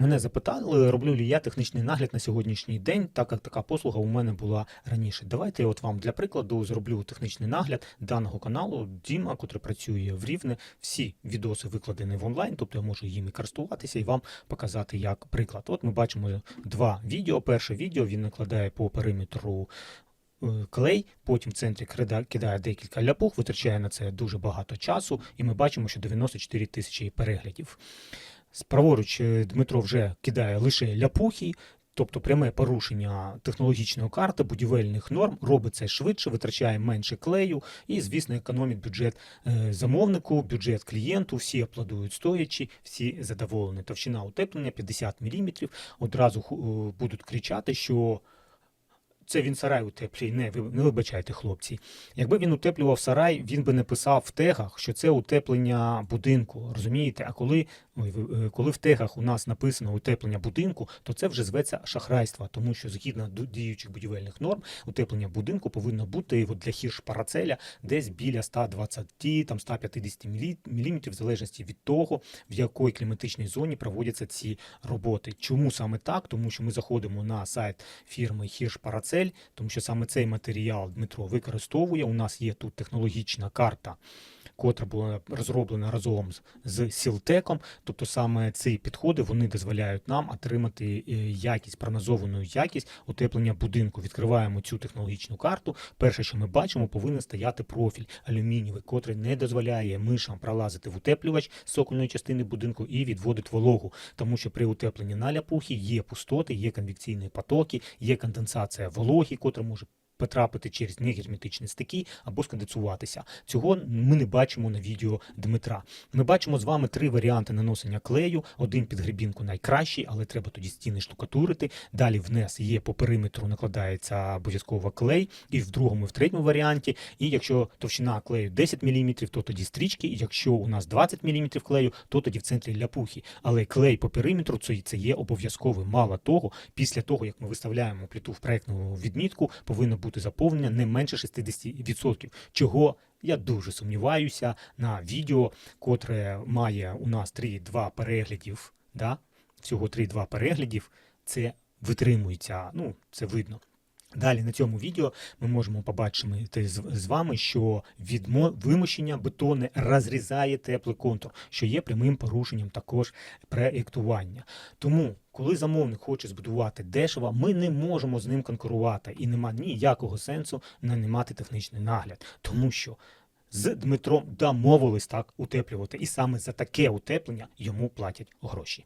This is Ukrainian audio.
Мене запитали, роблю ли я технічний нагляд на сьогоднішній день, так як така послуга у мене була раніше. Давайте я от вам для прикладу зроблю технічний нагляд даного каналу Діма, котрий працює в Рівне. Всі відоси викладені в онлайн, тобто я можу їм і користуватися і вам показати як приклад. От ми бачимо два відео. Перше відео він накладає по периметру е, клей, потім в центрі кидає декілька ляпух, витрачає на це дуже багато часу, і ми бачимо, що 94 тисячі переглядів. Праворуч е, Дмитро вже кидає лише ляпухи, тобто пряме порушення технологічної карти, будівельних норм, робить це швидше, витрачає менше клею і, звісно, економить бюджет е, замовнику, бюджет клієнту, всі аплодують стоячи, всі задоволені. Товщина утеплення 50 мм. Одразу е, будуть кричати, що це він сарай утеплює. Не, ви не вибачайте, хлопці. Якби він утеплював сарай, він би не писав в тегах, що це утеплення будинку. Розумієте? А коли, ой, е, коли в тегах у нас написано утеплення будинку, то це вже зветься шахрайство, тому що згідно діючих будівельних норм, утеплення будинку повинно бути от для хірш парацеля десь біля 120 там 150 мм, в залежності від того, в якій кліматичній зоні проводяться ці роботи. Чому саме так? Тому що ми заходимо на сайт фірми Хірш Парацель, тому що саме цей матеріал Дмитро використовує. У нас є тут технологічна карта. Котра була розроблена разом з, Сілтеком, тобто саме ці підходи вони дозволяють нам отримати е, якість, прогнозовану якість утеплення будинку. Відкриваємо цю технологічну карту. Перше, що ми бачимо, повинен стояти профіль алюмінієвий, котрий не дозволяє мишам пролазити в утеплювач сокольної частини будинку і відводить вологу, тому що при утепленні на ляпухі є пустоти, є конвекційні потоки, є конденсація вологи, котра може потрапити через негерметичні стики або сконденсуватися. Цього ми не бачимо на відео Дмитра. Ми бачимо з вами три варіанти наносення клею. Один під грибінку найкращий, але треба тоді стіни штукатурити. Далі вниз є по периметру накладається обов'язково клей, і в другому, і в третьому варіанті. І якщо товщина клею 10 мм, то тоді стрічки. І якщо у нас 20 мм клею, то тоді в центрі ляпухи. Але клей по периметру це, є обов'язковим. Мало того, після того як ми виставляємо плиту в проектну відмітку, повинно бути заповнення не менше 60%. Чого я дуже сумніваюся на відео, котре має у нас 3-2 переглядів. Да? Всього 3-2 переглядів. Це витримується. Ну, це видно. Далі на цьому відео ми можемо побачити з, вами, що відмо, вимощення бетони розрізає теплий контур, що є прямим порушенням також проєктування. Тому, коли замовник хоче збудувати дешево, ми не можемо з ним конкурувати і нема ніякого сенсу нанімати технічний нагляд, тому що з Дмитром домовились так утеплювати, і саме за таке утеплення йому платять гроші.